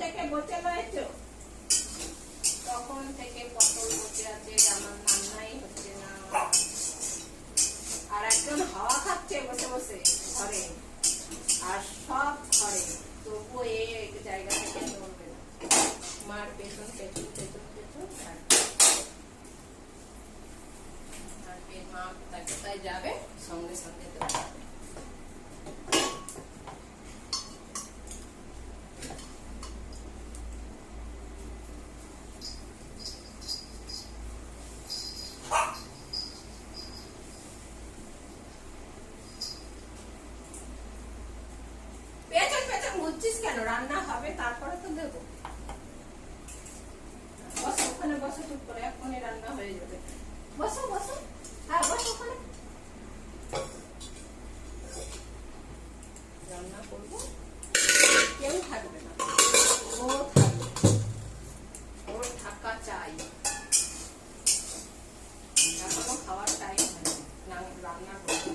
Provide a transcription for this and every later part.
থেকে বসে রয়েছো তখন থেকে পটল বসে আছে আমার রান্নাই হচ্ছে না আর একজন হাওয়া খাচ্ছে বসে বসে ঘরে আর সব ঘরে তবুও এ জায়গা থেকে নড়বে না মার পেছন পেছন পেছন পেছন। আর মা কোথায় কোথায় যাবে সঙ্গে সঙ্গে দৌড়াবে পেছন পেছন ঘুরছিস কেন হবে তারপরে তো দেবো। বসো, ওখানে বসো, চুপ করে এক্ষুনি রান্না হয়ে যাবে। বসো বসো। হ্যাঁ বসো ওখানে। রান্না করব কেউ থাকবে না ও থাকবে ওর থাকা চাই এখনও খাওয়ার টাইম হয়নি না রান্না করব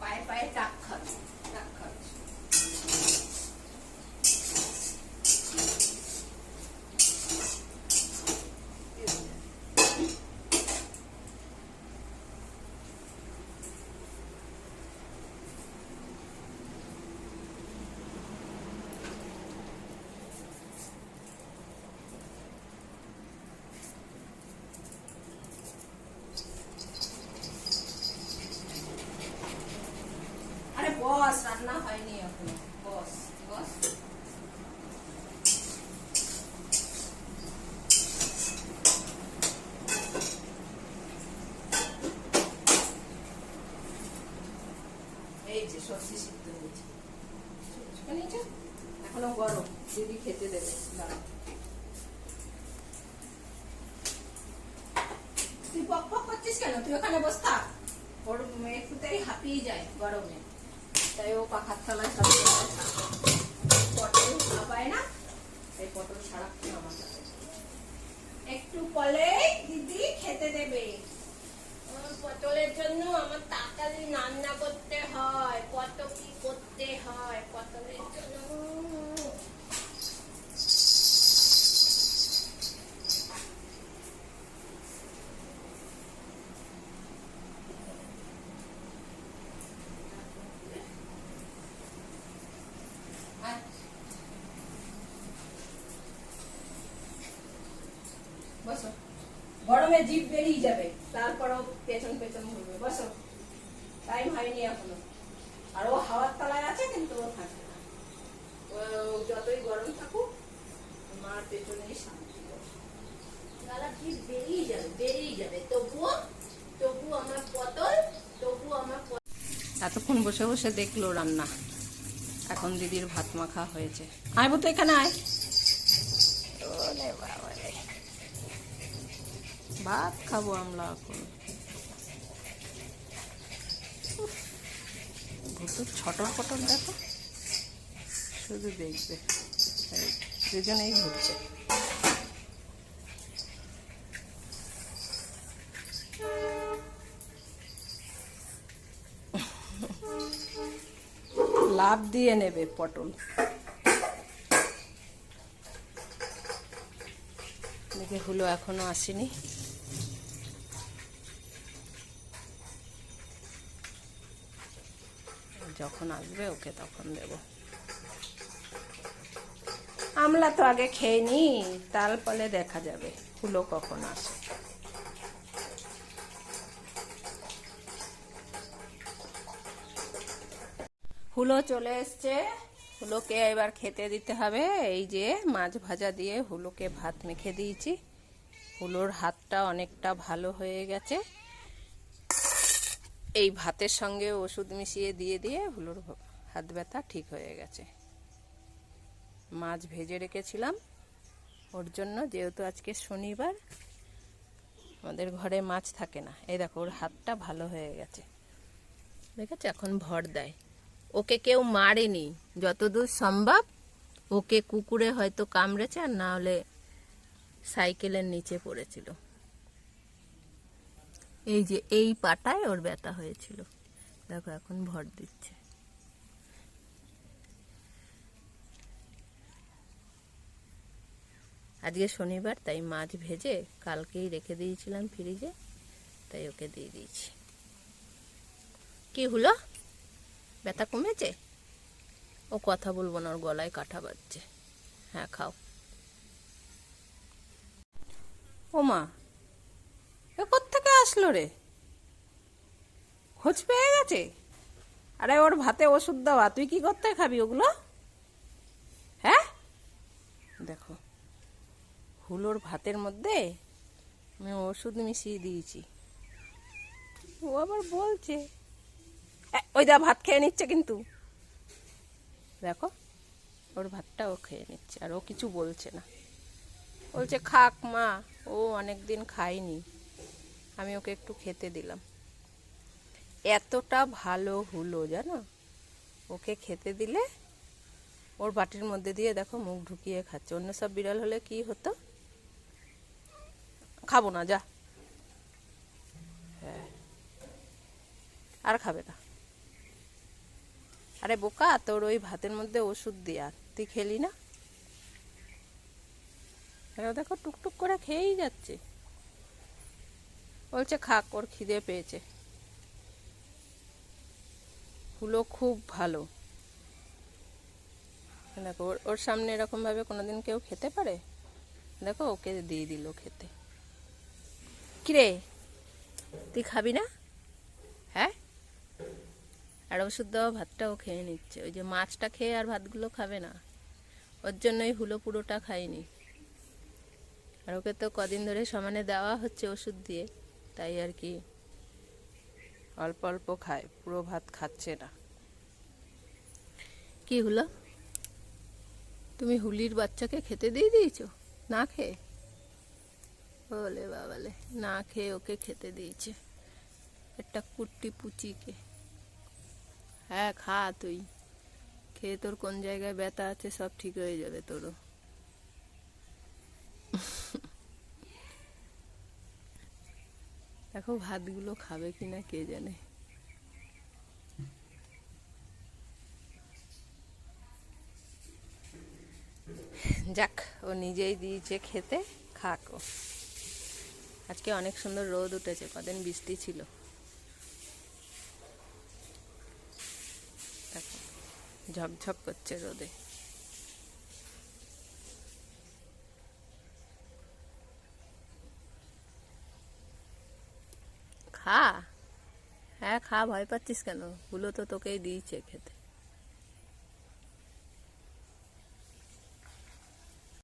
পায়ে পায়ে টাক খাচ্ছে টাক খাচ্ছে আরে বস রান্না হয়নি এখনও বস বস এই যে সবজি সিদ্ধ হয়েছে শুনে নিয়েছো? এখনও গরম দিদি খেতে দেবে। তুই পক পক করছিস কেন? তুই ওখানে বস থাক। ওর একটুতেই হাঁপিয়ে যায় গরমে। তাই ও পাখার তলায় সব। পটল খাবায় না? এই পটল সারাক্ষণ আমার কাছে একটু পলে দিদি খেতে দেবে। পটলের জন্য আমার তাড়াতাড়ি রান্না করতে হয়। কত কি করতে হয়? পটলের জন্য বসো। গরমে জিভ বেরিয়ে যাবে তারপরও পেছন পেছন ঘুরবে। বসো। টাইম হয়নি এখনও। আর ও হাওয়ার তলায় আছে কিন্তু ও থাকবে না। ও যতই গরম থাকুক মার পেছনেই শান্তি গালা জিভ বেরিয়ে যাবে বেরিয়ে যাবে। তবুও তবুও আমার পটল তবুও আমার এতক্ষণ বসে বসে দেখল রান্না। এখন দিদির ভাত মাখা হয়েছে। আয় তো এখানে আয় ওরে বাবা রে। ভাত খাব আমরা এখন। ভুতুর ছটর পটর দেখো। শুধু দেখবে। দুজনেই ঘুরছে। লাভ দিয়ে নেবে পটল। দেখে হলো এখনও আসেনি। যখন আসবে, ওকে তখন দেব। আমলা তো আগে খেয়ে নি, তারপরে দেখা যাবে হুলো কখন আসে। হুলো চলে এসছে হুলোকে এবার খেতে দিতে হবে। এই যে মাছ ভাজা দিয়ে হুলোকে ভাত মেখে দিয়েছি। হুলোর হাতটা অনেকটা ভালো হয়ে গেছে। এই ভাতের সঙ্গে ওষুধ মিশিয়ে দিয়ে দিয়ে হুলোর হাত ব্যথা ঠিক হয়ে গেছে। মাছ ভেজে রেখেছিলাম। ওর জন্য যেহেতু আজকে শনিবার, আমাদের ঘরে মাছ থাকে না। এই দেখো, ওর হাতটা ভালো হয়ে গেছে। দেখেছ? এখন ভর দেয়। ওকে কেউ মারেনি। যতদূর সম্ভব ওকে কুকুরে হয়তো কামড়েছে আর না হলে সাইকেলের নিচে পড়েছিল। এই যে এই পাটায় ওর ব্যথা হয়েছিল। দেখো, এখন ভর দিচ্ছে। আজকে শনিবার, তাই মাছ ভেজে কালকেই রেখে দিয়েছিলাম ফ্রিজে, তাই ওকে দিয়ে দিয়েছি। কি হলো? ব্যথা কমেছে? ও কথা বলব না, ওর গলায় কাটা বাজছে। হ্যাঁ খাও। ও মা আসলো রে। খোঁজ পেয়ে গেছে। আরে ওর ভাতে ওষুধ দেওয়া, তুই কি করতে খাবি ওগুলো? হ্যাঁ? দেখো, হুলোর ভাতের মধ্যে আমি ওষুধ মিশিয়ে দিয়েছি। ও আবার বলছে ওই দা ভাত খেয়ে নিচ্ছে কিন্তু। দেখো, ওর ভাতটা ও খেয়ে নিচ্ছে, আর ও কিছু বলছে না। বলছে, খাক মা, ও অনেক দিন খায়নি। আমি ওকে একটু খেতে দিলাম। এতটা ভালো হলো জানো? ওকে খেতে দিলে ওর বাটির মধ্যে দিয়ে দেখো মুখ ঢুকিয়ে খাচ্ছে। অন্য সব বিড়াল হলে কি হতো? খাব না, যা। হ্যাঁ। আর খাবে না। আরে বোকা, তোর ওই ভাতের মধ্যে ওষুধ দিয়া। তুই খেলি না? দেখো টুকটুক করে খেয়েই যাচ্ছে। বলছে, খাক, ওর খিদে পেয়েছে। ফুলো খুব ভালো। দেখো, ওর- ওর সামনে এরকম ভাবে কোনোদিন কেউ খেতে পারে? দেখো, ওকে দিয়ে দিল খেতে। কিরে, তুই খাবি না? হ্যাঁ? আর ওষুধ দেওয়া ভাতটাও খেয়ে নিচ্ছে। ওই যে মাছটা খেয়ে আর ভাতগুলো খাবে না। ওর জন্যই হুলো পুরোটা খাইনি। আর ওকে তো কদিন ধরে সমানে দেওয়া হচ্ছে ওষুধ দিয়ে। তাই আর কি অল্প অল্প খায়, পুরো ভাত খাচ্ছে না। কি হলো? তুমি হুলির বাচ্চাকে খেতে দিয়ে দিয়েছ? না খেয়ে? বলে বাবালে, না খেয়ে ওকে খেতে দিয়েছে। একটা কুট্টি পুচিকে। হ্যাঁ খা তুই। খেয়ে তোর কোন জায়গায় ব্যথা আছে সব ঠিক হয়ে যাবে তোরও। দেখো ভাতগুলো খাবে কিনা কে জানে? যাক, ও নিজেই দিয়েছে খেতে, খাক ও। আজকে অনেক সুন্দর রোদ উঠেছে, কদিন বৃষ্টি ছিল। ঝকঝক করছে রোদে। খা। হ্যাঁ খা ভয় পাচ্ছিস কেন? গুলো তো তোকেই দিয়েছে খেতে।